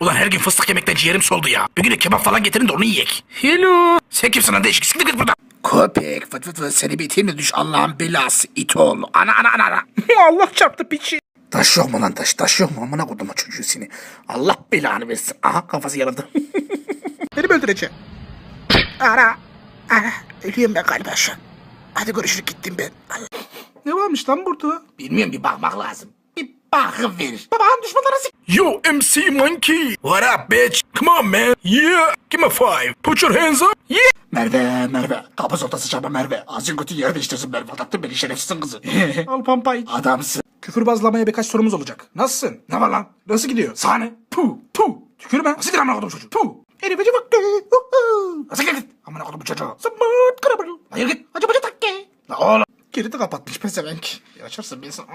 Ulan her gün fıstık yemekten ciğerim soldu ya. Bir gün de kebap falan getirin de onu yiyek. Hello. Sen kimsin lan değişik? Siktir git buradan. Köpek fıt fıt fıt seni bitirme düş Allah'ın belası it oğlu. Ana ana ana ana. Allah çarptı piçi. Taş yok mu lan taş? Taş yok mu? Amına kodum çocuğu seni. Allah belanı versin. Aha kafası yarıldı. Beni mi öldüreceksin? Ara. Ara. Ölüyorum ben galiba şu an. Hadi görüşürüz gittim ben. Allah. Ne varmış lan burada? Bilmiyorum bir bakmak lazım. Bir bakıver. Babanın düşmanları sik... Yo MC Monkey. What up bitch? Come on man. Yeah. Give me five. Put your hands up. Yeah. Merve Merve. Kapı sotası çaba Merve. Ağzın kötü yer değiştirsin Merve. Aldattın beni şerefsizsin kızı. Al pampayı. Adamsın. Küfürbazlamaya birkaç sorumuz olacak. Nasılsın? Ne var lan? Nasıl gidiyor? Sahne. Tu, tu. Tükürme. Siktir amına kodum çocuğu. Tu. Herifeci vakti. Uhu. Nasıl git? Amına kodum çocuğu. Zımbırt kırabır. Hayır git. Acı bacı takke. La oğlum. Kilidi kapatmış pezevenk. Açarsın ben sana.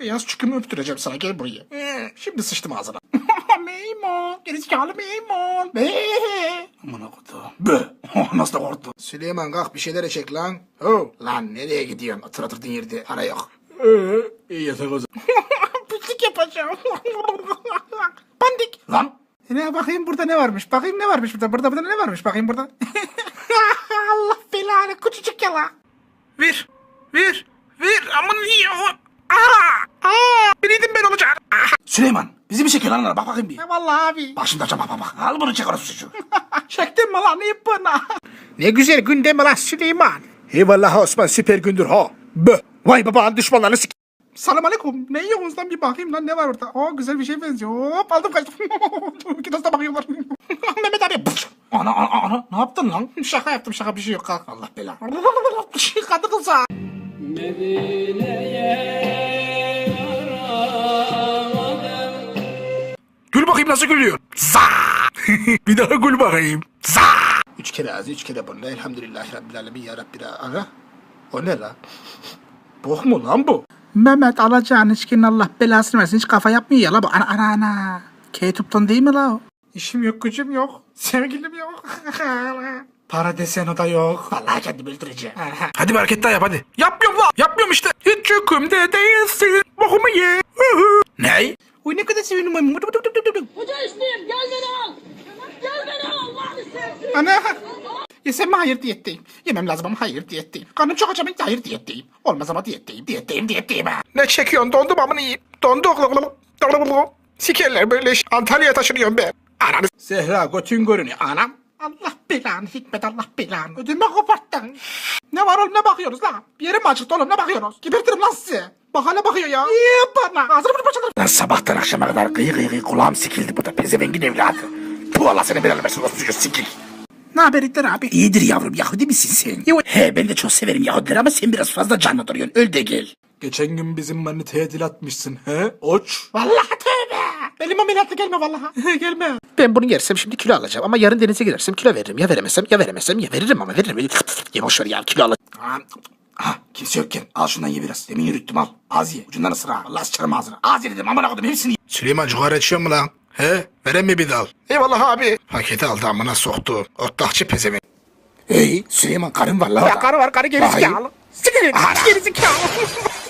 Beyaz çükümü öptüreceğim sana gel buraya. Ee, Şimdi sıçtım ağzına. Meymun. Gerizekalı meymun. Be. Amına kodum. Bö. Nasıl da korktu. Süleyman kalk bir şeyler çek lan. Ho. Lan nereye gidiyorsun? Atır atırdın yerde. Para yok. Ee, iyi yatak o zaman. Pislik yapacağım. Pandik. Lan. Ne bakayım burada ne varmış? Bakayım ne varmış burada? Burada burada ne varmış? Bakayım burada. Allah belanı küçücük yala. Ver. Ver. Ver. Aman. Aa. Aa. Biriydim ben olacak. Aha. Süleyman. Bizi bir çekiyor lan. Bak bakayım bir. Ya vallahi abi. Bak şimdi açacağım bak bak. Al bunu çek orası çocuğu. Çektin mi lan ipini? Ne güzel gün deme lan Süleyman. Eyvallah Osman süper gündür ha. Bö. Vay babanın düşmanlarını sik. Selam aleyküm. Ne yiyorsunuz lan bir bakayım lan ne var orada? Aa güzel bir şey benziyor. Hop aldım kaçtım. İkisi de bakıyorlar. Mehmet abi. Ana ana ana. Ne yaptın lan? Şaka yaptım şaka bir şey yok kalk. Allah belanı. Kadı kılsa. Gül bakayım nasıl gülüyor. Za. bir daha gül bakayım. Za. Üç kere ağzı üç kere burnu. Elhamdülillahi Rabbil Alemin ya Rabbi. Ana. O ne lan? Bok mu lan bu? Mehmet alacağın içkinin Allah belasını versin. Hiç kafa yapmıyor ya la bu. Ana ana ana. K-Tup'tan değil mi la o? İşim yok gücüm yok. Sevgilim yok. Para desen o da yok. Vallahi kendimi öldüreceğim. hadi bir hareket daha yap hadi. Yapmıyorum lan. Yapmıyorum işte. Hiç hükümde değilsin. Bokumu ye. Ne? Uy ne kadar seviyorum. Hoca isteyeyim gel beni al. Gel beni al Allah'ını. Ana. Yesem mi hayır diyetteyim. Yemem lazım ama hayır diyetteyim. Karnım çok aç ama hayır diyetteyim. Olmaz ama diyetteyim. Diyetteyim diyetteyim ha. Ne çekiyorsun? Dondum amını yiyeyim. Donduk. Sikerler böyle. Antalya'ya taşınıyorum ben. Ananı. Zehra götün görünüyor anam. Allah belanı Hikmet Allah belanı. Ödümü koparttın. Ne var oğlum ne bakıyoruz lan? Bir yerim mi acıktı oğlum ne bakıyorsunuz? Gebertirim lan sizi. Bak hala bakıyor ya. İyi bana. Ağzını bunu parçalarım. Lan sabahtan akşama kadar gıy gıy gıy kulağım sikildi bu da pezevengin evladı. Bu Allah seni belanı versin olsun çocuğu sikik. Ne haber İtler abi? İyidir yavrum Yahudi misin sen? Yo- He ben de çok severim Yahudileri ama sen biraz fazla canlı duruyorsun. Öl de gel. Geçen gün bizim maniteye dil atmışsın he? Oç. Vallahi tövbe. Benim ameliyatla gelme vallahi. gelme. Ben bunu yersem şimdi kilo alacağım ama yarın denize girersem kilo veririm. Ya veremezsem ya veremezsem ya veririm ama veririm. Ya boş ver ya kilo alacağım. Ha, ha, kimse yokken al şundan ye biraz. Demin yürüttüm al. Az ye. Ucundan ısır ha. Allah sıçarım ağzına. Az ye dedim amına koydum hepsini ye. Süleyman cigara içiyor mu lan? He? Veren mi bir dal? Eyvallah abi. Paketi aldı amına soktu. Otlakçı pezevenk. Hey Süleyman karın var lan. Ya karı var karı gerizekalı. Siktir Ana. gerizekalı.